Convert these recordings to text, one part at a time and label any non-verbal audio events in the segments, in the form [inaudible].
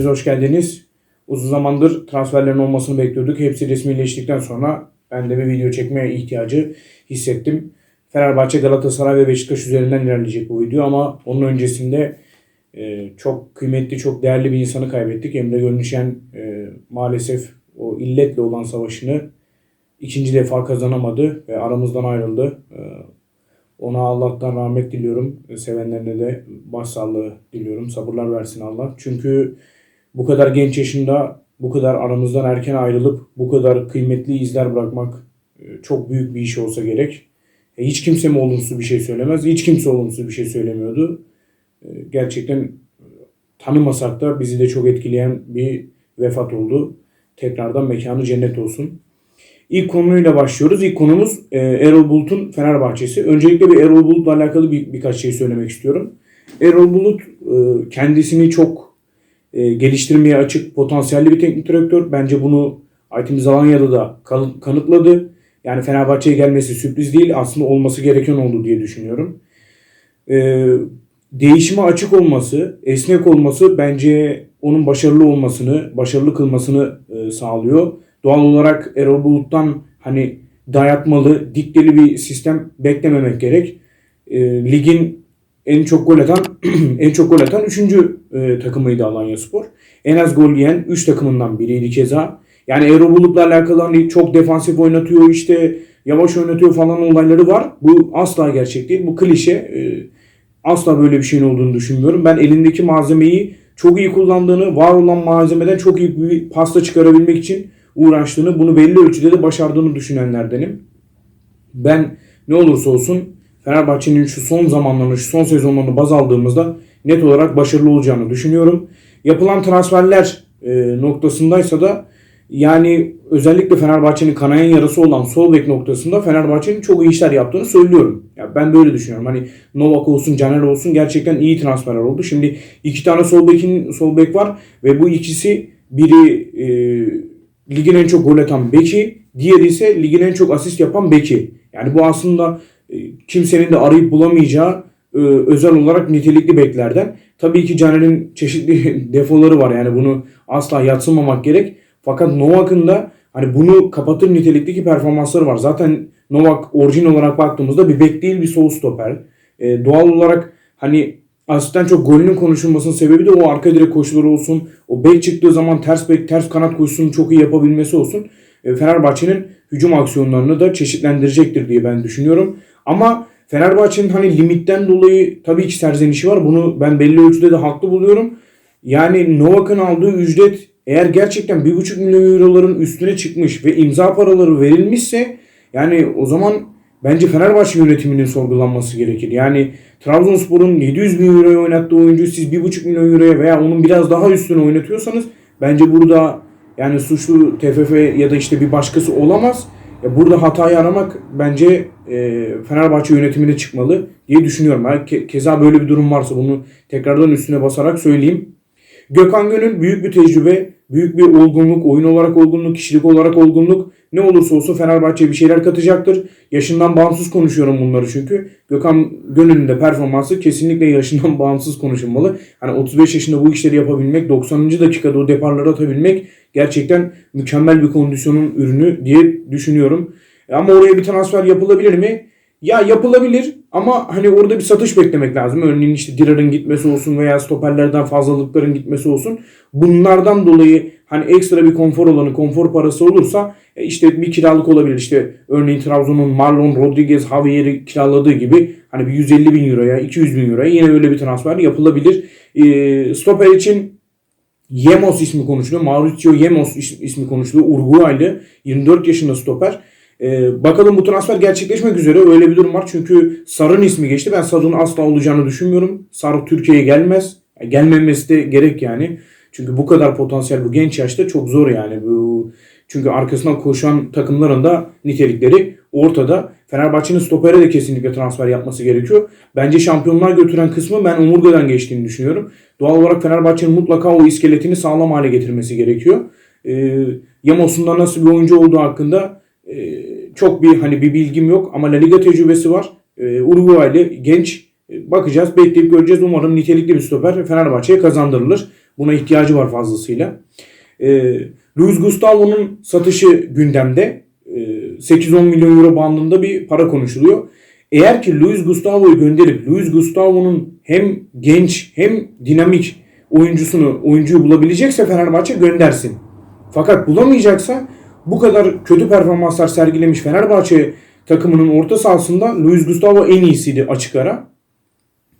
Hepiniz hoş geldiniz. Uzun zamandır transferlerin olmasını bekliyorduk. Hepsi resmileştikten sonra ben de bir video çekmeye ihtiyacı hissettim. Fenerbahçe, Galatasaray ve Beşiktaş üzerinden ilerleyecek bu video ama onun öncesinde e, çok kıymetli, çok değerli bir insanı kaybettik. Emre Gönlüşen e, maalesef o illetle olan savaşını ikinci defa kazanamadı ve aramızdan ayrıldı. E, ona Allah'tan rahmet diliyorum. Sevenlerine de başsağlığı diliyorum. Sabırlar versin Allah. Çünkü bu kadar genç yaşında bu kadar aramızdan erken ayrılıp bu kadar kıymetli izler bırakmak e, çok büyük bir iş olsa gerek. E, Hiç kimse mi olumsuz bir şey söylemez? Hiç kimse olumsuz bir şey söylemiyordu. E, Gerçekten tanımasak da bizi de çok etkileyen bir vefat oldu. Tekrardan mekanı cennet olsun. İlk konuyla başlıyoruz. İlk konumuz Erol Bulut'un Fenerbahçe'si. Öncelikle bir Erol Bulut'la alakalı bir, birkaç şey söylemek istiyorum. Erol Bulut kendisini çok e, geliştirmeye açık, potansiyelli bir teknik direktör. Bence bunu Aytemiz Alanya'da da kan- kanıtladı. Yani Fenerbahçe'ye gelmesi sürpriz değil, aslında olması gereken oldu diye düşünüyorum. E, değişime açık olması, esnek olması bence onun başarılı olmasını, başarılı kılmasını e, sağlıyor. Doğal olarak Erol Bulut'tan hani dayatmalı, dikteli bir sistem beklememek gerek. E, ligin en çok gol atan [clears throat] en çok gol atan 3. E, takımıydı Alanyaspor. En az gol yiyen 3 takımından biriydi keza. Yani Erol Bulut'la alakalı hani çok defansif oynatıyor işte yavaş oynatıyor falan olayları var. Bu asla gerçek değil. Bu klişe. E, asla böyle bir şeyin olduğunu düşünmüyorum. Ben elindeki malzemeyi çok iyi kullandığını, var olan malzemeden çok iyi bir pasta çıkarabilmek için uğraştığını, bunu belli ölçüde de başardığını düşünenlerdenim. Ben ne olursa olsun Fenerbahçe'nin şu son zamanlarını, şu son sezonlarını baz aldığımızda net olarak başarılı olacağını düşünüyorum. Yapılan transferler e, noktasındaysa da yani özellikle Fenerbahçe'nin kanayan yarası olan sol bek noktasında Fenerbahçe'nin çok iyi işler yaptığını söylüyorum. Ya ben böyle düşünüyorum. Hani Novak olsun, Caner olsun gerçekten iyi transferler oldu. Şimdi iki tane sol bekin sol bek var ve bu ikisi biri e, ligin en çok gol atan beki, diğeri ise ligin en çok asist yapan beki. Yani bu aslında kimsenin de arayıp bulamayacağı e, özel olarak nitelikli beklerden. Tabii ki Caner'in çeşitli [laughs] defoları var yani bunu asla yatsımamak gerek. Fakat Novak'ın da hani bunu kapatır nitelikteki performansları var. Zaten Novak orijin olarak baktığımızda bir bek değil bir sol stoper. E, doğal olarak hani asistten çok golünün konuşulmasının sebebi de o arka direk koşuları olsun. O bek çıktığı zaman ters bek, ters kanat koşusunu çok iyi yapabilmesi olsun. E, Fenerbahçe'nin hücum aksiyonlarını da çeşitlendirecektir diye ben düşünüyorum. Ama Fenerbahçe'nin hani limitten dolayı tabii ki serzenişi var. Bunu ben belli ölçüde de haklı buluyorum. Yani Novak'ın aldığı ücret eğer gerçekten 1,5 milyon euroların üstüne çıkmış ve imza paraları verilmişse yani o zaman bence Fenerbahçe yönetiminin sorgulanması gerekir. Yani Trabzonspor'un 700 bin euroya oynattığı oyuncuyu siz 1,5 milyon euroya veya onun biraz daha üstüne oynatıyorsanız bence burada yani suçlu TFF ya da işte bir başkası olamaz. Ya burada hatayı aramak bence e, Fenerbahçe yönetimine çıkmalı diye düşünüyorum. Ke- keza böyle bir durum varsa bunu tekrardan üstüne basarak söyleyeyim. Gökhan Gönül büyük bir tecrübe, büyük bir olgunluk, oyun olarak olgunluk, kişilik olarak olgunluk. Ne olursa olsun Fenerbahçe'ye bir şeyler katacaktır. Yaşından bağımsız konuşuyorum bunları çünkü. Gökhan Gönül'ün de performansı kesinlikle yaşından [laughs] bağımsız konuşulmalı. Hani 35 yaşında bu işleri yapabilmek, 90. dakikada o deparları atabilmek gerçekten mükemmel bir kondisyonun ürünü diye düşünüyorum. Ama oraya bir transfer yapılabilir mi? Ya yapılabilir ama hani orada bir satış beklemek lazım. Örneğin işte Dirar'ın gitmesi olsun veya stoperlerden fazlalıkların gitmesi olsun. Bunlardan dolayı hani ekstra bir konfor alanı, konfor parası olursa e, işte bir kiralık olabilir. İşte örneğin Trabzon'un Marlon Rodriguez Javier'i kiraladığı gibi hani bir 150 bin euroya, 200 bin euroya yine öyle bir transfer yapılabilir. E, stoper için Yemos ismi konuşuluyor. Mauricio Yemos is- ismi konuşuluyor. Uruguaylı 24 yaşında stoper. Ee, bakalım bu transfer gerçekleşmek üzere öyle bir durum var. Çünkü Sarı'nın ismi geçti. Ben Sarı'nın asla olacağını düşünmüyorum. Sarı Türkiye'ye gelmez. Gelmemesi de gerek yani. Çünkü bu kadar potansiyel bu genç yaşta çok zor yani. Bu çünkü arkasından koşan takımların da nitelikleri ortada. Fenerbahçe'nin stopere de kesinlikle transfer yapması gerekiyor. Bence şampiyonlar götüren kısmı ben omurgadan geçtiğini düşünüyorum. Doğal olarak Fenerbahçe'nin mutlaka o iskeletini sağlam hale getirmesi gerekiyor. Ee, Yamos'un da nasıl bir oyuncu olduğu hakkında e, çok bir hani bir bilgim yok ama La Liga tecrübesi var. Ee, Uruguaylı genç E, bakacağız, bekleyip göreceğiz. Umarım nitelikli bir stoper Fenerbahçe'ye kazandırılır. Buna ihtiyacı var fazlasıyla. E, Luis Gustavo'nun satışı gündemde. E, 8-10 milyon euro bandında bir para konuşuluyor. Eğer ki Luis Gustavo'yu gönderip Luis Gustavo'nun hem genç hem dinamik oyuncusunu oyuncuyu bulabilecekse Fenerbahçe göndersin. Fakat bulamayacaksa bu kadar kötü performanslar sergilemiş Fenerbahçe takımının orta sahasında Luis Gustavo en iyisiydi açık ara.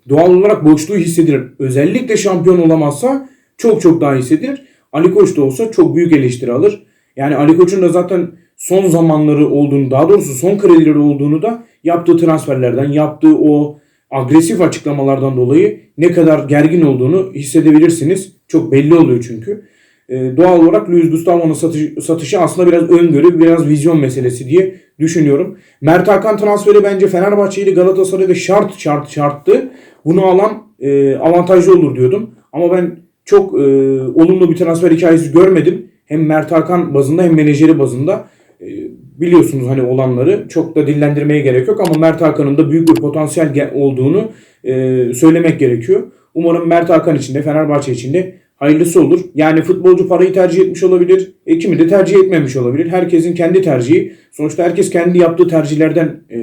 Doğal olarak boşluğu hissedilir. Özellikle şampiyon olamazsa çok çok daha hissedilir. Ali Koç da olsa çok büyük eleştiri alır. Yani Ali Koç'un da zaten son zamanları olduğunu, daha doğrusu son kredileri olduğunu da yaptığı transferlerden, yaptığı o agresif açıklamalardan dolayı ne kadar gergin olduğunu hissedebilirsiniz. Çok belli oluyor çünkü. Ee, doğal olarak Luis Gustavo'nun satışı, satışı aslında biraz öngörü, biraz vizyon meselesi diye düşünüyorum. Mert Hakan transferi bence Fenerbahçe Galatasaray'da şart şart şarttı. Bunu alan e, avantajlı olur diyordum. Ama ben çok e, olumlu bir transfer hikayesi görmedim. Hem Mert Hakan bazında hem menajeri bazında. Biliyorsunuz hani olanları çok da dillendirmeye gerek yok ama Mert Hakan'ın da büyük bir potansiyel olduğunu e, söylemek gerekiyor. Umarım Mert Hakan için de Fenerbahçe için de hayırlısı olur. Yani futbolcu parayı tercih etmiş olabilir. E, kimi de tercih etmemiş olabilir. Herkesin kendi tercihi. Sonuçta herkes kendi yaptığı tercihlerden e,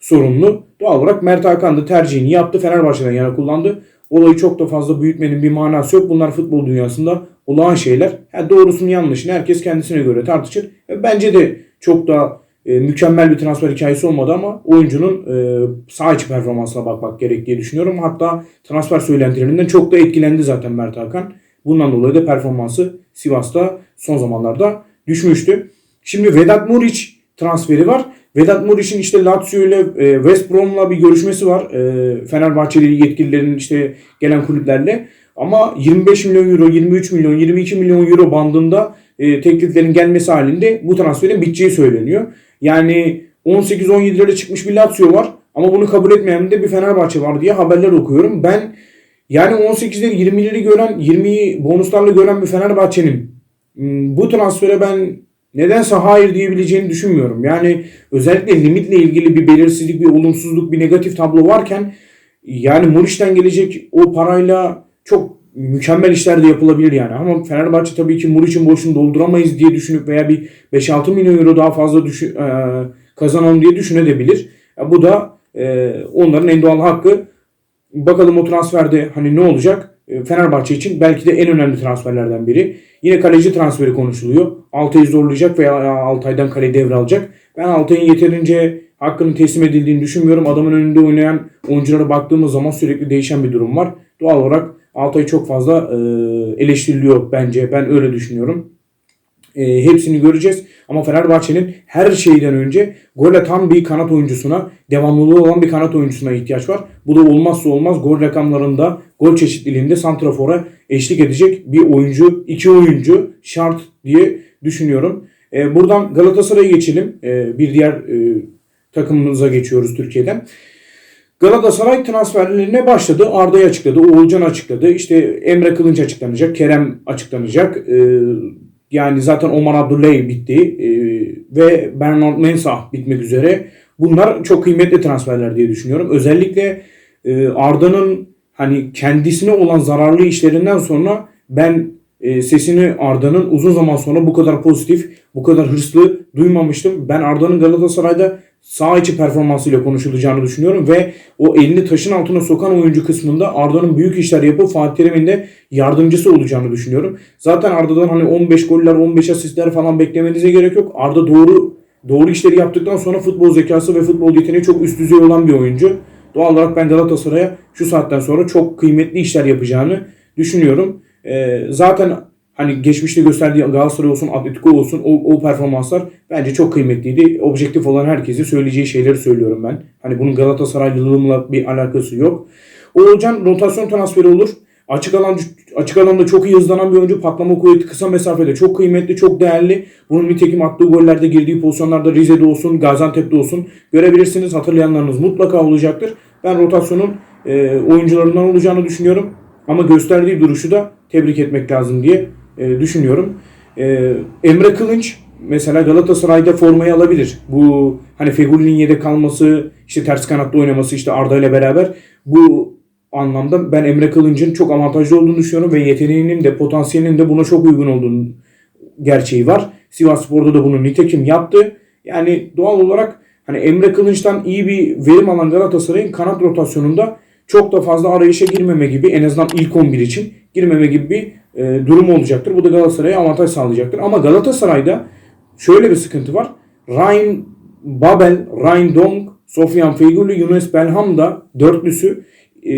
sorumlu. Doğal olarak Mert Hakan da tercihini yaptı. Fenerbahçe'den yana kullandı. Olayı çok da fazla büyütmenin bir manası yok. Bunlar futbol dünyasında olağan şeyler. Ha, doğrusunu yanlışını herkes kendisine göre tartışır. E, bence de çok da e, mükemmel bir transfer hikayesi olmadı ama oyuncunun e, sağ içi performansına bakmak gerek diye düşünüyorum. Hatta transfer söylentilerinden çok da etkilendi zaten Mert Hakan. Bundan dolayı da performansı Sivas'ta son zamanlarda düşmüştü. Şimdi Vedat Muriç transferi var. Vedat Muriç'in işte Lazio ile e, West Brom'la bir görüşmesi var. E, Fenerbahçeli yetkililerin işte gelen kulüplerle. Ama 25 milyon euro, 23 milyon, 22 milyon euro bandında e, tekliflerin gelmesi halinde bu transferin biteceği söyleniyor. Yani 18-17'lere çıkmış bir Lazio var ama bunu kabul etmeyen de bir Fenerbahçe var diye haberler okuyorum. Ben yani 18'leri 20'leri gören, 20'yi bonuslarla gören bir Fenerbahçe'nin hmm, bu transfere ben nedense hayır diyebileceğini düşünmüyorum. Yani özellikle limitle ilgili bir belirsizlik, bir olumsuzluk, bir negatif tablo varken yani Muriç'ten gelecek o parayla çok mükemmel işler de yapılabilir yani. Ama Fenerbahçe tabii ki Muriç'in boşunu dolduramayız diye düşünüp veya bir 5-6 milyon euro daha fazla düşün, e, kazanalım diye düşünebilir. Ya bu da e, onların en doğal hakkı. Bakalım o transferde hani ne olacak? E, Fenerbahçe için belki de en önemli transferlerden biri. Yine kaleci transferi konuşuluyor. Altay'ı zorlayacak veya Altay'dan kale devralacak. Ben Altay'ın yeterince hakkının teslim edildiğini düşünmüyorum. Adamın önünde oynayan oyunculara baktığımız zaman sürekli değişen bir durum var. Doğal olarak Altay çok fazla e, eleştiriliyor bence. Ben öyle düşünüyorum. E, hepsini göreceğiz. Ama Fenerbahçe'nin her şeyden önce gol atan bir kanat oyuncusuna, devamlılığı olan bir kanat oyuncusuna ihtiyaç var. Bu da olmazsa olmaz gol rakamlarında, gol çeşitliliğinde santrafora eşlik edecek bir oyuncu, iki oyuncu şart diye düşünüyorum. E, buradan Galatasaray'a geçelim. E, bir diğer e, takımımıza geçiyoruz Türkiye'den. Galatasaray transferlerine başladı. Arda'yı açıkladı. Oğulcan açıkladı. İşte Emre Kılınç açıklanacak. Kerem açıklanacak. Ee, yani zaten Omar Abdullahi bitti. Ee, ve Bernard Mensah bitmek üzere. Bunlar çok kıymetli transferler diye düşünüyorum. Özellikle e, Arda'nın hani kendisine olan zararlı işlerinden sonra ben e, sesini Arda'nın uzun zaman sonra bu kadar pozitif, bu kadar hırslı duymamıştım. Ben Arda'nın Galatasaray'da sağ içi performansıyla konuşulacağını düşünüyorum ve o elini taşın altına sokan oyuncu kısmında Arda'nın büyük işler yapıp Fatih Terim'in de yardımcısı olacağını düşünüyorum. Zaten Arda'dan hani 15 goller, 15 asistler falan beklemenize gerek yok. Arda doğru doğru işleri yaptıktan sonra futbol zekası ve futbol yeteneği çok üst düzey olan bir oyuncu. Doğal olarak ben Galatasaray'a şu saatten sonra çok kıymetli işler yapacağını düşünüyorum. Ee, zaten hani geçmişte gösterdiği Galatasaray olsun, Atletico olsun o, o performanslar bence çok kıymetliydi. Objektif olan herkese söyleyeceği şeyleri söylüyorum ben. Hani bunun Galatasaraylılığımla bir alakası yok. Oğulcan rotasyon transferi olur. Açık alan açık alanda çok iyi hızlanan bir oyuncu. Patlama kuvveti kısa mesafede çok kıymetli, çok değerli. Bunun nitekim attığı gollerde girdiği pozisyonlarda Rize'de olsun, Gaziantep'te olsun görebilirsiniz. Hatırlayanlarınız mutlaka olacaktır. Ben rotasyonun e, oyuncularından olacağını düşünüyorum. Ama gösterdiği duruşu da tebrik etmek lazım diye e, düşünüyorum. E, Emre Kılınç mesela Galatasaray'da formayı alabilir. Bu hani Fegüli'nin yedek kalması, işte ters kanatta oynaması işte Arda ile beraber bu anlamda ben Emre Kılınç'ın çok avantajlı olduğunu düşünüyorum ve yeteneğinin de potansiyelinin de buna çok uygun olduğunu gerçeği var. Sivas Spor'da da bunu nitekim yaptı. Yani doğal olarak hani Emre Kılınç'tan iyi bir verim alan Galatasaray'ın kanat rotasyonunda çok da fazla arayışa girmeme gibi en azından ilk 11 için girmeme gibi bir e, durum olacaktır. Bu da Galatasaray'a avantaj sağlayacaktır. Ama Galatasaray'da şöyle bir sıkıntı var. Ryan Babel, Ryan Dong, Sofyan Feguli, Yunus Belham dörtlüsü e,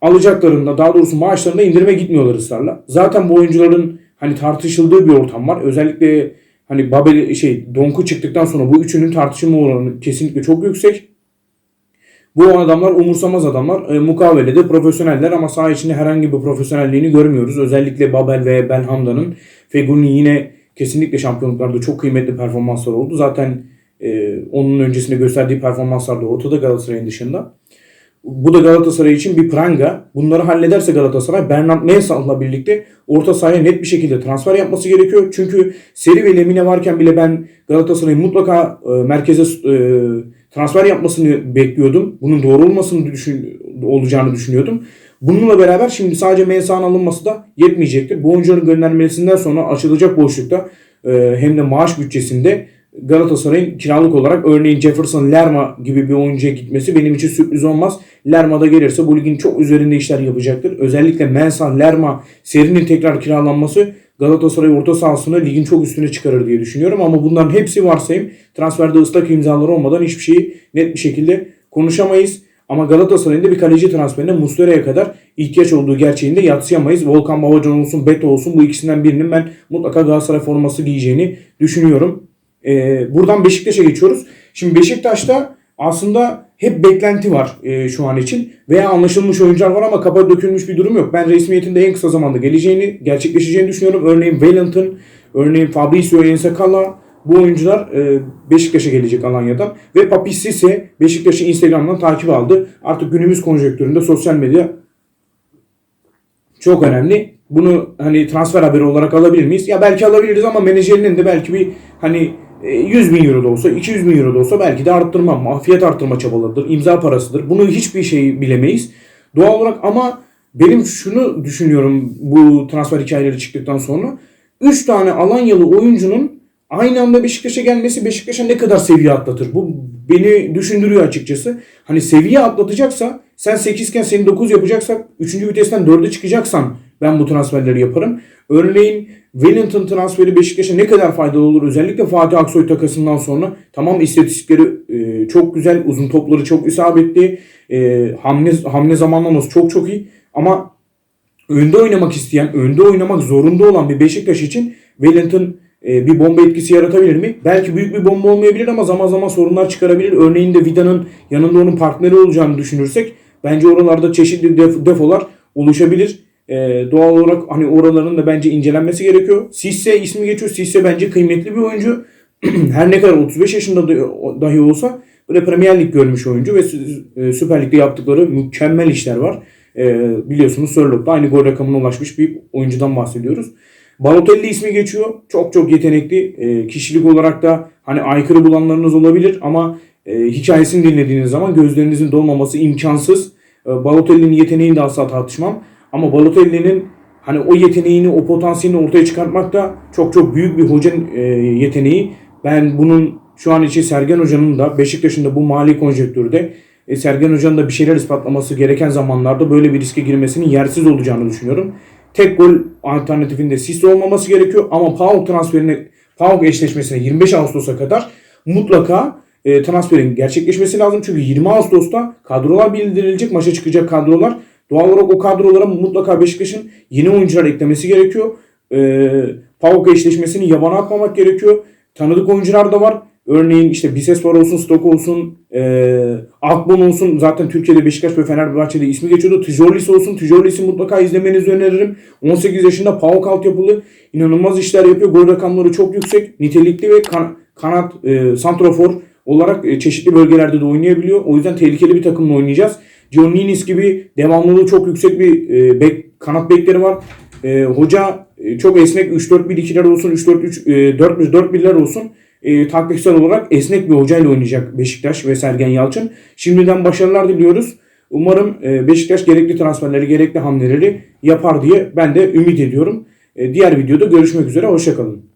alacaklarında daha doğrusu maaşlarında indirime gitmiyorlar ısrarla. Zaten bu oyuncuların hani tartışıldığı bir ortam var. Özellikle hani Babel şey Donk'u çıktıktan sonra bu üçünün tartışılma oranı kesinlikle çok yüksek. Bu adamlar umursamaz adamlar. E, mukavele de profesyoneller ama saha içinde herhangi bir profesyonelliğini görmüyoruz. Özellikle Babel ve Belhamda'nın. Feguni yine kesinlikle şampiyonluklarda çok kıymetli performanslar oldu. Zaten e, onun öncesinde gösterdiği performanslar da ortada Galatasaray'ın dışında. Bu da Galatasaray için bir pranga. Bunları hallederse Galatasaray Bernard Mensah'la birlikte orta sahaya net bir şekilde transfer yapması gerekiyor. Çünkü Seri ve Lemine varken bile ben Galatasaray'ın mutlaka e, merkeze e, transfer yapmasını bekliyordum. Bunun doğru olmasını düşün, olacağını düşünüyordum. Bununla beraber şimdi sadece Mensah'ın alınması da yetmeyecektir. Bu oyuncunun göndermesinden sonra açılacak boşlukta e, hem de maaş bütçesinde Galatasaray'ın kiralık olarak örneğin Jefferson Lerma gibi bir oyuncuya gitmesi benim için sürpriz olmaz. Lerma da gelirse bu ligin çok üzerinde işler yapacaktır. Özellikle Mensah, Lerma serinin tekrar kiralanması Galatasaray orta sahasını ligin çok üstüne çıkarır diye düşünüyorum. Ama bunların hepsi varsayım. Transferde ıslak imzaları olmadan hiçbir şeyi net bir şekilde konuşamayız. Ama Galatasaray'ın da bir kaleci transferine Muslera'ya kadar ihtiyaç olduğu gerçeğinde yatsıyamayız. Volkan Babacan olsun, Beto olsun bu ikisinden birinin ben mutlaka Galatasaray forması giyeceğini düşünüyorum. Ee, buradan Beşiktaş'a geçiyoruz. Şimdi Beşiktaş'ta aslında hep beklenti var e, şu an için. Veya anlaşılmış oyuncular var ama kapa dökülmüş bir durum yok. Ben resmiyetinde en kısa zamanda geleceğini, gerçekleşeceğini düşünüyorum. Örneğin Wellington, örneğin Fabrizio Ensakala bu oyuncular e, Beşiktaş'a gelecek Alanya'dan. Ve Papi Sisse Beşiktaş'ı Instagram'dan takip aldı. Artık günümüz konjonktüründe sosyal medya çok önemli. Bunu hani transfer haberi olarak alabilir miyiz? Ya belki alabiliriz ama menajerinin de belki bir hani 100 e, bin euro da olsa 200 bin euro da olsa belki de arttırma, fiyat arttırma çabalarıdır, imza parasıdır. Bunu hiçbir şey bilemeyiz. Doğal olarak ama benim şunu düşünüyorum bu transfer hikayeleri çıktıktan sonra. 3 tane Alanyalı oyuncunun aynı anda Beşiktaş'a gelmesi Beşiktaş'a ne kadar seviye atlatır? Bu beni düşündürüyor açıkçası. Hani seviye atlatacaksa sen 8 iken seni 9 yapacaksak 3. vitesten 4'e çıkacaksan ben bu transferleri yaparım. Örneğin Wellington transferi Beşiktaş'a ne kadar faydalı olur? Özellikle Fatih Aksoy takasından sonra tamam istatistikleri e, çok güzel. Uzun topları çok isabetli. E, hamle, hamle zamanlaması çok çok iyi. Ama önde oynamak isteyen, önde oynamak zorunda olan bir Beşiktaş için Wellington e, bir bomba etkisi yaratabilir mi? Belki büyük bir bomba olmayabilir ama zaman zaman sorunlar çıkarabilir. Örneğin de Vida'nın yanında onun partneri olacağını düşünürsek bence oralarda çeşitli def- defolar oluşabilir. Ee, doğal olarak hani oraların da bence incelenmesi gerekiyor. Sisse ismi geçiyor. Sisse bence kıymetli bir oyuncu. [clears throat] Her ne kadar 35 yaşında dahi olsa böyle Premier Lig görmüş oyuncu ve e, Süper Lig'de yaptıkları mükemmel işler var. Ee, biliyorsunuz Sörlot'ta aynı gol rakamına ulaşmış bir oyuncudan bahsediyoruz. Balotelli ismi geçiyor. Çok çok yetenekli. E, kişilik olarak da hani aykırı bulanlarınız olabilir ama e, hikayesini dinlediğiniz zaman gözlerinizin dolmaması imkansız. E, Balotelli'nin yeteneğini de asla tartışmam. Ama Balotelli'nin hani o yeteneğini, o potansiyelini ortaya çıkartmak da çok çok büyük bir hocanın e, yeteneği. Ben bunun şu an için Sergen Hoca'nın da Beşiktaş'ın da bu mali konjektürde e, Sergen Hoca'nın da bir şeyler ispatlaması gereken zamanlarda böyle bir riske girmesinin yersiz olacağını düşünüyorum. Tek gol alternatifinde Sisse olmaması gerekiyor ama PAOK transferine PAOK eşleşmesine 25 Ağustos'a kadar mutlaka e, transferin gerçekleşmesi lazım. Çünkü 20 Ağustos'ta kadrolar bildirilecek, maça çıkacak kadrolar. Doğal olarak o kadrolara mutlaka Beşiktaş'ın yeni oyuncular eklemesi gerekiyor. E, PAOK eşleşmesini yabana atmamak gerekiyor. Tanıdık oyuncular da var. Örneğin işte Bisesvar olsun, Stok olsun, e, Akbon olsun. Zaten Türkiye'de Beşiktaş ve Fenerbahçe'de ismi geçiyordu. Tijorlis olsun. Tijorlis'i mutlaka izlemenizi öneririm. 18 yaşında PAOK altyapılı. inanılmaz işler yapıyor. Gol rakamları çok yüksek. Nitelikli ve kan- kanat, e, santrofor olarak e, çeşitli bölgelerde de oynayabiliyor. O yüzden tehlikeli bir takımla oynayacağız. Gianninis gibi devamlılığı çok yüksek bir e, bek, kanat bekleri var. E, hoca e, çok esnek 3-4-1-2'ler olsun, 3-4-3, e, 4-4-1'ler olsun e, taktiksel olarak esnek bir hocayla oynayacak Beşiktaş ve Sergen Yalçın. Şimdiden başarılar diliyoruz. Umarım e, Beşiktaş gerekli transferleri, gerekli hamleleri yapar diye ben de ümit ediyorum. E, diğer videoda görüşmek üzere. Hoşçakalın.